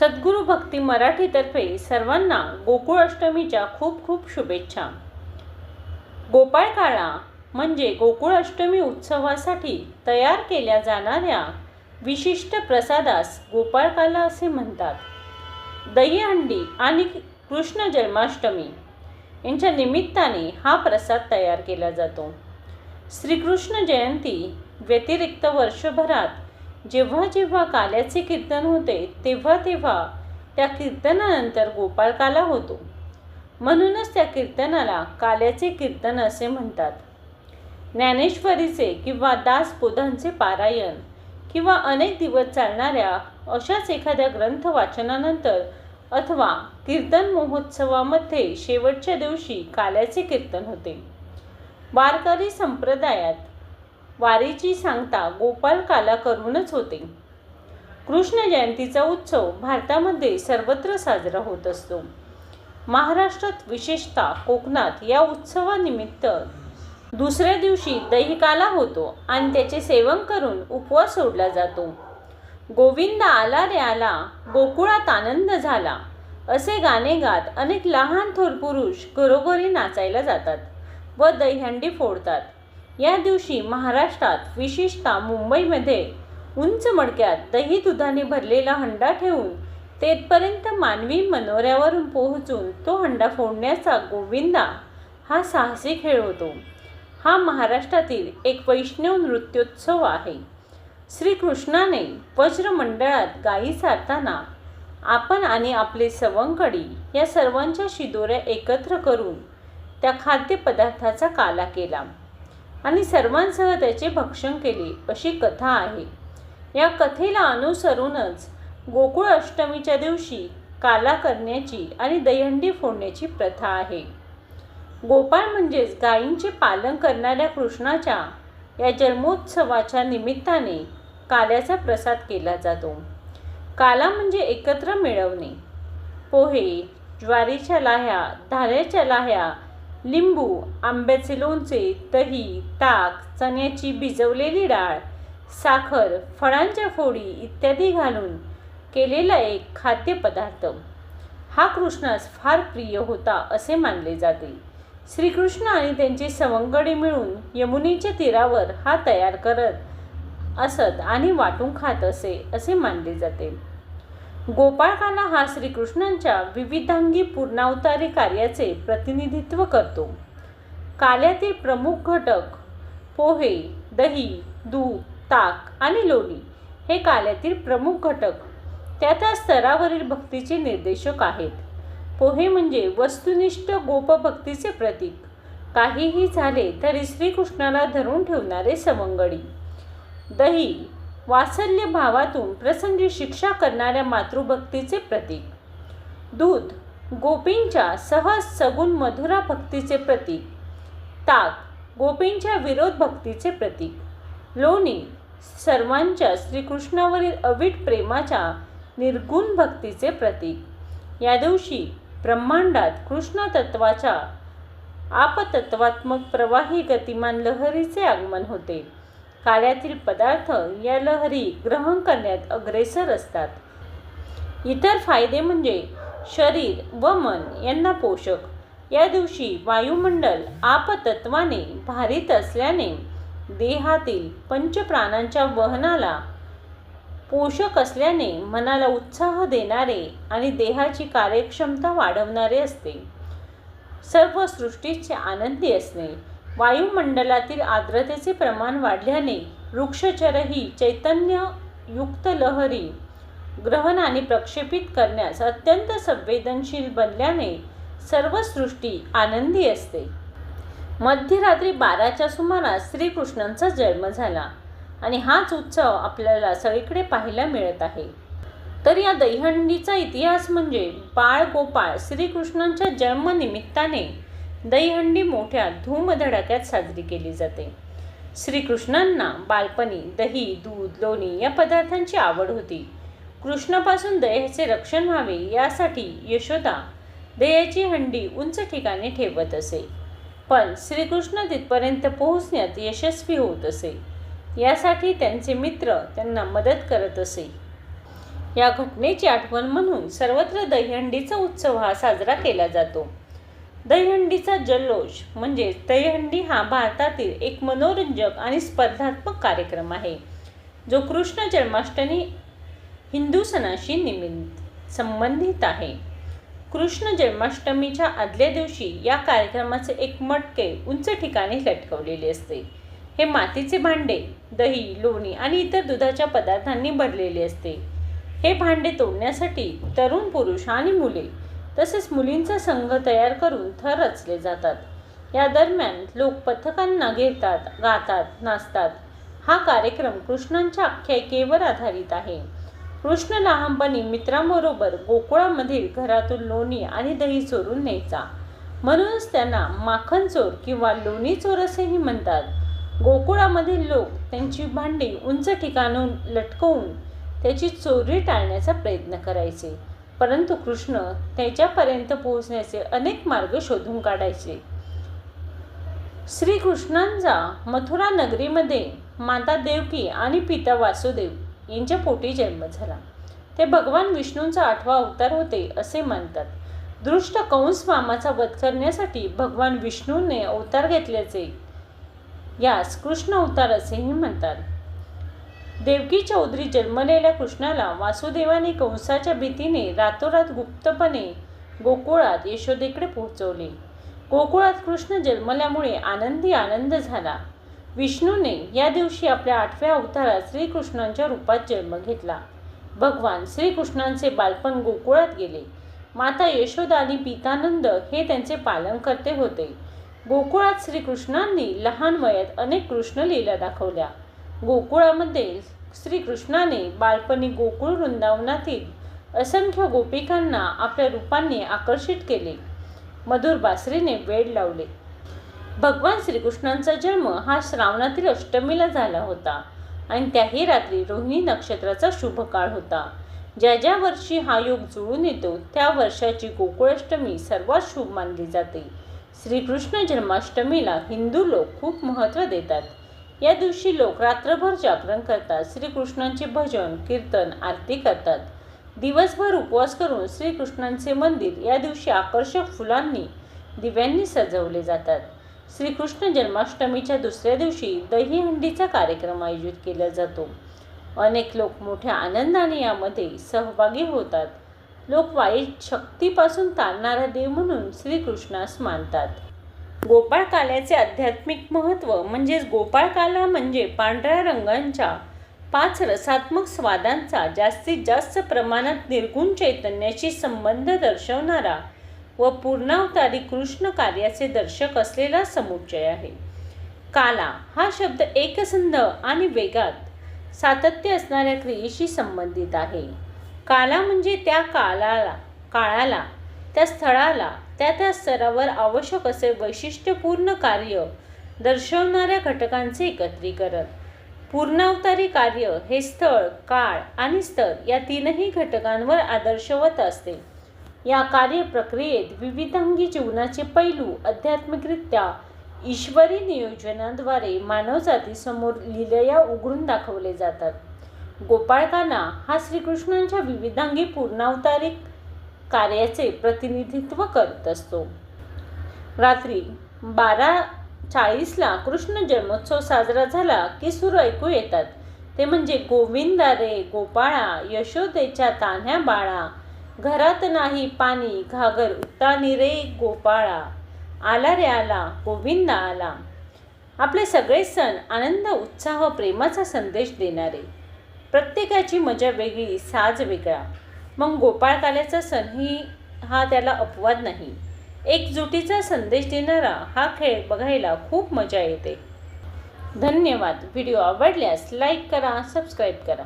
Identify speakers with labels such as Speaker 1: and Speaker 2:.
Speaker 1: सद्गुरू भक्ती मराठीतर्फे सर्वांना गोकुळ अष्टमीच्या खूप खूप शुभेच्छा. गोपाळकाळा म्हणजे गोकुळ अष्टमी उत्सवासाठी तयार केल्या जाणाऱ्या विशिष्ट प्रसादास गोपाळकाला असे म्हणतात. दहीहंडी आणि कृष्ण जन्माष्टमी यांच्या निमित्ताने हा प्रसाद तयार केला जातो. श्रीकृष्ण जयंती व्यतिरिक्त वर्षभरात जेव्हा जेव्हा काल्याचे कीर्तन होते तेव्हा तेव्हा त्या कीर्तनानंतर गोपाळकाला होतो. म्हणूनच त्या कीर्तनाला काल्याचे कीर्तन असे म्हणतात. ज्ञानेश्वरीचे किंवा दासबोधांचे पारायण किंवा अनेक दिवस चालणाऱ्या अशाच एखाद्या ग्रंथ वाचनानंतर अथवा कीर्तन महोत्सवामध्ये शेवटच्या दिवशी काल्याचे कीर्तन होते. वारकरी संप्रदायात वारीची सांगता गोपाल काला करूनच होते. कृष्ण जयंतीचा उत्सव भारतामध्ये सर्वत्र साजरा होत असतो. महाराष्ट्रात विशेषतः कोकणात या उत्सवानिमित्त दुसऱ्या दिवशी दहीकाला होतो आणि त्याचे सेवन करून उपवास सोडला जातो. गोविंद आला रे आला गोकुळात आनंद झाला असे गाणे गात अनेक लहान थोर पुरुष घरोघरी नाचायला जातात व दहीहंडी फोडतात. या दिवशी महाराष्ट्रात विशेषतः मुंबईमध्ये उंच मडक्यात दही दुधाने भरलेला हंडा ठेवून तेथपर्यंत मानवी मनोऱ्यावरून पोहोचून तो हंडा फोडण्याचा गोविंदा हा साहसी खेळ होतो. हा महाराष्ट्रातील एक वैष्णव नृत्योत्सव आहे. श्रीकृष्णाने वज्रमंडळात गायी सारताना आपण आणि आपले सवंगडी या सर्वांच्या शिदोऱ्या एकत्र करून त्या खाद्यपदार्थाचा काला केला. आणि सर्वांसह त्याचे भक्षण केले. अशी कथा आहे. या कथेला अनुसरूनच गोकुळ अष्टमीच्या दिवशी काला करण्याची आणि दहीहंडी फोडण्याची प्रथा आहे. गोपाळ म्हणजेच गायींचे पालन करणाऱ्या कृष्णाच्या या जन्मोत्सवाच्या निमित्ताने काल्याचा प्रसाद केला जातो. काला म्हणजे एकत्र मिळवणे. पोहे ज्वारीच्या लाह्या धाऱ्याच्या लाह्या लिंबू आंब्याचे लोणचे दही ताक चण्याची भिजवलेली डाळ साखर फळांच्या फोडी इत्यादी घालून केलेला एक खाद्यपदार्थ. हा कृष्णास फार प्रिय होता असे मानले जाते. श्रीकृष्ण आणि त्यांची सवंगडी मिळून यमुनेच्या तीरावर हा तयार करत असत आणि वाटून खात असे असे मानले जाते. गोपाळकाला हा श्रीकृष्णांच्या विविधांगी पूर्णावतारी कार्याचे प्रतिनिधित्व करतो. काल्यातील प्रमुख घटक पोहे दही दूध ताक आणि लोणी हे काल्यातील प्रमुख घटक. त्या त्या स्तरावरील भक्तीचे निर्देशक आहेत. पोहे म्हणजे वस्तुनिष्ठ गोपभक्तीचे प्रतीक. काहीही झाले तरी श्रीकृष्णाला धरून ठेवणारे सवंगडी दही वात्सल्य भावातून प्रसंगी शिक्षा करणाऱ्या मातृभक्तीचे प्रतीक. दूध गोपींच्या सहज सगुण मधुरा भक्तीचे प्रतीक. ताक गोपींच्या विरोध भक्तीचे प्रतीक. लोणी सर्वांच्या श्रीकृष्णावरील अवीट प्रेमाच्या निर्गुण भक्तीचे प्रतीक. या दिवशी ब्रह्मांडात कृष्ण तत्वाच्या आपतत्वात्मक प्रवाही गतिमान लहरीचे आगमन होते. काळ्यातील पदार्थ या लहरी ग्रहण करण्यात अग्रेसर असतात. इतर फायदे म्हणजे शरीर व मन यांना पोषक. या दिवशी वायुमंडल आपतत्वाने भारित असल्याने देहातील पंचप्राणांच्या वहनाला पोषक असल्याने मनाला उत्साह देणारे आणि देहाची कार्यक्षमता वाढवणारे असते. सर्व सृष्टीचे आनंदी असणे वायुमंडलातील आर्द्रतेचे प्रमाण वाढल्याने वृक्षचरही चैतन्ययुक्त लहरी ग्रहण आणि प्रक्षेपित करण्यास अत्यंत संवेदनशील बनल्याने सर्व सृष्टी आनंदी असते. मध्यरात्री बाराच्या सुमारास श्रीकृष्णांचा जन्म झाला आणि हाच उत्सव आपल्याला सगळीकडे पाहायला मिळत आहे. तर या दहीहंडीचा इतिहास म्हणजे बाळ गोपाळ श्रीकृष्णांच्या जन्मनिमित्ताने दहीहंडी मोठ्या धूमधडाक्यात साजरी केली जाते. श्रीकृष्णांना बालपणी दही दूध लोणी या पदार्थांची आवड होती. कृष्णापासून दह्याचे रक्षण व्हावे यासाठी यशोदा दह्याची हंडी उंच ठिकाणी ठेवत असे. पण श्रीकृष्ण तिथपर्यंत पोहोचण्यात यशस्वी होत असे. यासाठी त्यांचे मित्र त्यांना मदत करत असे. या घटनेची आठवण म्हणून सर्वत्र दहीहंडीचा उत्सव हा साजरा केला जातो. दहीहंडीचा जल्लोष म्हणजे दहीहंडी हा भारतातील एक मनोरंजक आणि स्पर्धात्मक कार्यक्रम आहे जो कृष्ण जन्माष्टमी हिंदू सणाशी निमित्त संबंधित आहे. कृष्ण जन्माष्टमीच्या आदल्या दिवशी या कार्यक्रमाचे एक मटके उंच ठिकाणी लटकवलेले असते. हे मातीचे भांडे दही लोणी आणि इतर दुधाच्या पदार्थांनी भरलेले असते. हे भांडे तोडण्यासाठी तरुण पुरुष आणि मुले तसेच मुलींचा संघ तयार करून थर रचले जातात. या दरम्यान लोक पथकांना घेतात गातात नाचतात. हा कार्यक्रम कृष्णांच्या आख्यायिकेवर आधारित आहे. कृष्ण लहानपणी मित्रांबरोबर गोकुळामधील घरातून लोणी आणि दही चोरून न्यायचा. म्हणूनच त्यांना माखन चोर किंवा लोणी चोर असेही म्हणतात. गोकुळामधील लोक त्यांची भांडी उंच ठिकाणून लटकवून त्याची चोरी टाळण्याचा प्रयत्न करायचे. परंतु कृष्ण त्याच्यापर्यंत पोहोचण्याचे अनेक मार्ग शोधून काढायचे. श्रीकृष्णांचा मथुरा नगरीमध्ये माता देवकी आणि पिता वासुदेव यांच्या पोटी जन्म झाला. ते भगवान विष्णूंचा आठवा अवतार होते असे मानतात. दृष्ट कंस मामाचा वध करण्यासाठी भगवान विष्णूने अवतार घेतल्याचे यास कृष्ण अवतार असेही म्हणतात. देवकी उदरी जन्मलेल्या कृष्णाला वासुदेवाने कंसाच्या भीतीने रातोरात गुप्तपणे गोकुळात यशोदेकडे पोहोचवले. गोकुळात कृष्ण जन्मल्यामुळे आनंदी आनंद झाला. विष्णूने या दिवशी आपल्या आठव्या अवतारात श्रीकृष्णांच्या रूपात जन्म घेतला. भगवान श्रीकृष्णांचे बालपण गोकुळात गेले. माता यशोदा आणि पितानंद हे त्यांचे पालन करते होते. गोकुळात श्रीकृष्णांनी लहान वयात अनेक कृष्ण लीला दाखवल्या. गोकुळामध्ये श्रीकृष्णाने बालपणी गोकुळ वृंदावनातील असंख्य गोपिकांना आपल्या रूपांनी आकर्षित केले. मधुर बासरीने वेड लावले. भगवान श्रीकृष्णांचा जन्म हा श्रावणातील अष्टमीला झाला होता आणि त्याही रात्री रोहिणी नक्षत्राचा शुभ काळ होता. ज्या ज्या वर्षी हा योग जुळून येतो त्या वर्षाची गोकुळाष्टमी सर्वात शुभ मानली जाते. श्रीकृष्ण जन्माष्टमीला हिंदू लोक खूप महत्त्व देतात. या दिवशी लोक रात्रभर जागरण करतात श्रीकृष्णांचे भजन कीर्तन आरती करतात. दिवसभर उपवास करून श्रीकृष्णांचे मंदिर या दिवशी आकर्षक फुलांनी दिव्यांनी सजवले जातात. श्रीकृष्ण जन्माष्टमीच्या दुसऱ्या दिवशी दहीहंडीचा कार्यक्रम आयोजित केला जातो. अनेक लोक मोठ्या आनंदाने यामध्ये सहभागी होतात. लोक वाईट शक्तीपासून ताणणारा देव म्हणून श्रीकृष्णास मानतात. गोपाळकाल्याचे आध्यात्मिक महत्त्व म्हणजेच गोपाळकाला म्हणजे पांढऱ्या रंगांच्या पाच रसात्मक स्वादांचा जास्तीत जास्त प्रमाणात निर्गुण चैतन्याशी संबंध दर्शवणारा व पूर्णावतारी कृष्ण कार्याचे दर्शक असलेला समुच्चय आहे. काला हा शब्द एकसंध आणि वेगात सातत्य असणाऱ्या क्रियेशी संबंधित आहे. काला म्हणजे त्या काळाला काळाला त्या स्थळाला त्या त्या स्तरावर आवश्यक असे वैशिष्ट्यपूर्ण कार्य दर्शवणाऱ्या घटकांचे एकत्रीकरण. पूर्णावतारी कार्य हे स्थळ काळ आणि स्तर या तीनही घटकांवर आदर्शवत असते. या कार्य प्रक्रियेत विविधांगी जीवनाचे पैलू आध्यात्मिकरित्या ईश्वरी नियोजनाद्वारे मानवजातीसमोर लिलया उघडून दाखवले जातात. गोपाळकाना हा श्रीकृष्णांच्या विविधांगी पूर्णावतारिक कार्याचे प्रतिनिधित्व करत असतो. रात्री बारा चाळीसला कृष्ण जन्मोत्सव साजरा झाला की सूर ऐकू येतात. ते म्हणजे गोविंदा रे गोपाळा यशोदेच्या तान्ह्या बाळा. घरात नाही पाणी घागर उत्तानी रे गोपाळा. आला रे आला गोविंदा आला. आपले सगळे सण आनंद उत्साह प्रेमाचा संदेश देणारे. प्रत्येकाची मजा वेगळी साज वेगळा. मग गोपाळकाल्याचा सणही हा त्याला अपवाद नाही. एकजुटीचा संदेश देणारा हा खेळ बघायला खूप मजा येते. धन्यवाद. व्हिडिओ आवडल्यास लाईक करा सबस्क्राईब करा.